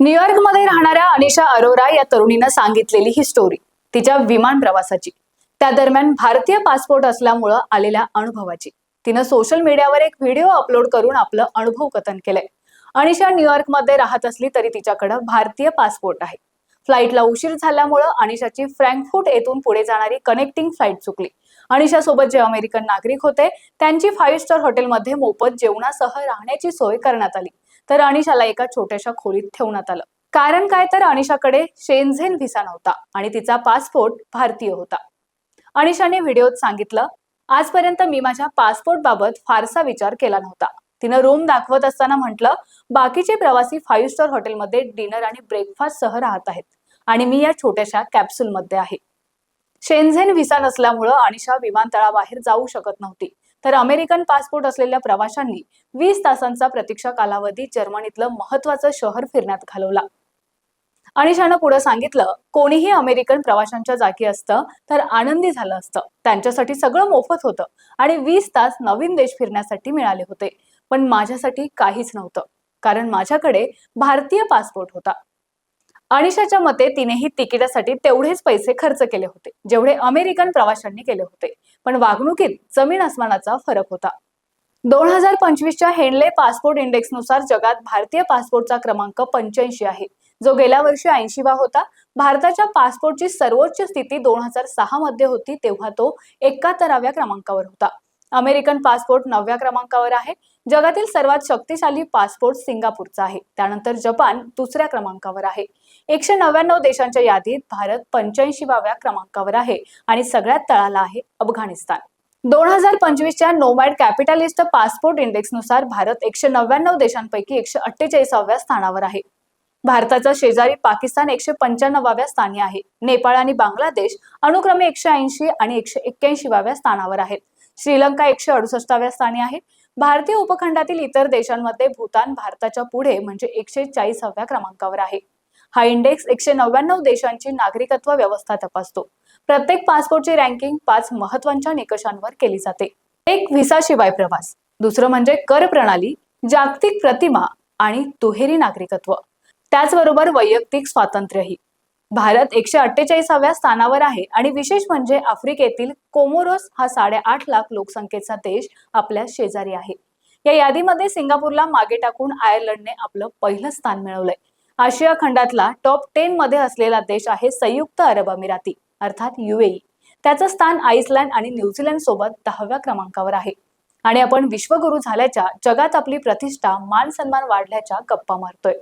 न्यूयॉर्कमध्ये राहणाऱ्या अनिशा अरोरा या तरुणीनं सांगितलेली ही स्टोरी तिच्या विमान प्रवासाची. त्या दरम्यान भारतीय पासपोर्ट असल्यामुळं आलेल्या अनुभवाची. तिनं सोशल मीडियावर एक व्हिडिओ अपलोड करून आपलं अनुभव कथन केलंय. अनिशा न्यूयॉर्कमध्ये राहत असली तरी तिच्याकडं भारतीय पासपोर्ट आहे. फ्लाईटला उशीर झाल्यामुळं अनिशाची फ्रँकफूट येथून पुढे जाणारी कनेक्टिंग फ्लाईट चुकली. अनिशा सोबत जे अमेरिकन नागरिक होते त्यांची फाईव्ह स्टार हॉटेलमध्ये मोफत जेवणासह राहण्याची सोय करण्यात आली. तर अनिशाला एका छोट्याशा खोलीत ठेवण्यात आलं. कारण काय तर अनिशाकडे शेनझेन व्हिसा नव्हता आणि तिचा पासपोर्ट भारतीय होता. अनिशाने व्हिडिओत सांगितलं आजपर्यंत मी माझ्या पासपोर्ट बाबत फारसा विचार केला नव्हता. तिनं रूम दाखवत असताना म्हटलं बाकीचे प्रवासी फाईव्ह स्टार हॉटेलमध्ये डिनर आणि ब्रेकफास्ट सह राहत आहेत आणि मी या छोट्याशा कॅप्सूलमध्ये आहे. शेनझेन व्हिसा नसल्यामुळं अनिशा विमानतळाबाहेर जाऊ शकत नव्हती. तर अमेरिकन पासपोर्ट असलेल्या प्रवाशांनी वीस तासांचा प्रतीक्षा कालावधी जर्मनीतलं महत्वाचं शहर फिरण्यात घालवला. अनिशानं पुढे सांगितलं कोणीही अमेरिकन प्रवाशांच्या जागी असतं तर आनंदी झालं असतं. त्यांच्यासाठी सगळं मोफत होतं आणि वीस तास नवीन देश फिरण्यासाठी मिळाले होते. पण माझ्यासाठी काहीच नव्हतं. कारण माझ्याकडे भारतीय पासपोर्ट होता. अनिशाच्या मते तिनेही तिकिटासाठी तेवढेच पैसे खर्च केले होते जेवढे अमेरिकन प्रवाशांनी केले होते. पण वागणुकीत जमीन आसमानाचा फरक होता. दोन हजार पंचवीसच्या हेनले पासपोर्ट इंडेक्सनुसार जगात भारतीय पासपोर्टचा क्रमांक पंच्याऐंशी आहे. जो गेल्या वर्षी ऐंशीवा होता. भारताच्या पासपोर्टची सर्वोच्च स्थिती दोन हजार सहा मध्ये होती तेव्हा तो एकाहत्तराव्या क्रमांकावर होता. अमेरिकन पासपोर्ट नवव्या क्रमांकावर आहे. जगातील सर्वात शक्तिशाली पासपोर्ट सिंगापूरचा आहे. त्यानंतर जपान दुसऱ्या क्रमांकावर आहे. एकशे नव्याण्णव देशांच्या यादीत भारत पंच्याऐंशीव्या क्रमांकावर आहे आणि सगळ्यात तळाला आहे अफगाणिस्तान. दोन हजार पंचवीसच्या नोमॅड कॅपिटलिस्ट पासपोर्ट इंडेक्सनुसार भारत एकशे नव्याण्णव देशांपैकी एकशे अठ्ठेचाळीसाव्या स्थानावर आहे. भारताचा शेजारी पाकिस्तान एकशे पंच्याण्णवाव्या स्थानी आहे. नेपाळ आणि बांगलादेश अनुक्रमे एकशे ऐंशी आणि एकशे एक्क्याऐंशीव्या स्थानावर आहेत. श्रीलंका एकशे अडुसष्टाव्या स्थानी आहे. भारतीय उपखंडातील इतर देशांमध्ये भूतान भारताच्या पुढे म्हणजे एकशे चाळीसाव्या क्रमांकावर आहे. हा इंडेक्स एकशे नव्याण्णव देशांची नागरिकत्व व्यवस्था तपासतो. प्रत्येक पासपोर्टची रँकिंग पाच महत्त्वाच्या निकषांवर केली जाते. एक व्हिसा शिवाय प्रवास दुसरं म्हणजे कर प्रणाली जागतिक प्रतिमा आणि दुहेरी नागरिकत्व. त्याचबरोबर वैयक्तिक स्वातंत्र्यही. भारत एकशे अठ्ठेचाळीसाव्या स्थानावर आहे आणि विशेष म्हणजे आफ्रिकेतील कोमोरोस हा साडेआठ लाख लोकसंख्येचा देश आपल्या शेजारी आहे. या यादीमध्ये सिंगापूरला मागे टाकून आयर्लंडने आपलं पहिलं स्थान मिळवलंय. आशिया खंडातला टॉप टेन मध्ये असलेला देश आहे संयुक्त अरब अमिराती अर्थात युएई त्याचं स्थान आईसलँड आणि न्यूझीलंड सोबत दहाव्या क्रमांकावर आहे. आणि आपण विश्वगुरु झाल्याच्या जगात आपली प्रतिष्ठा मान सन्मान वाढल्याच्या गप्पा मारतोय.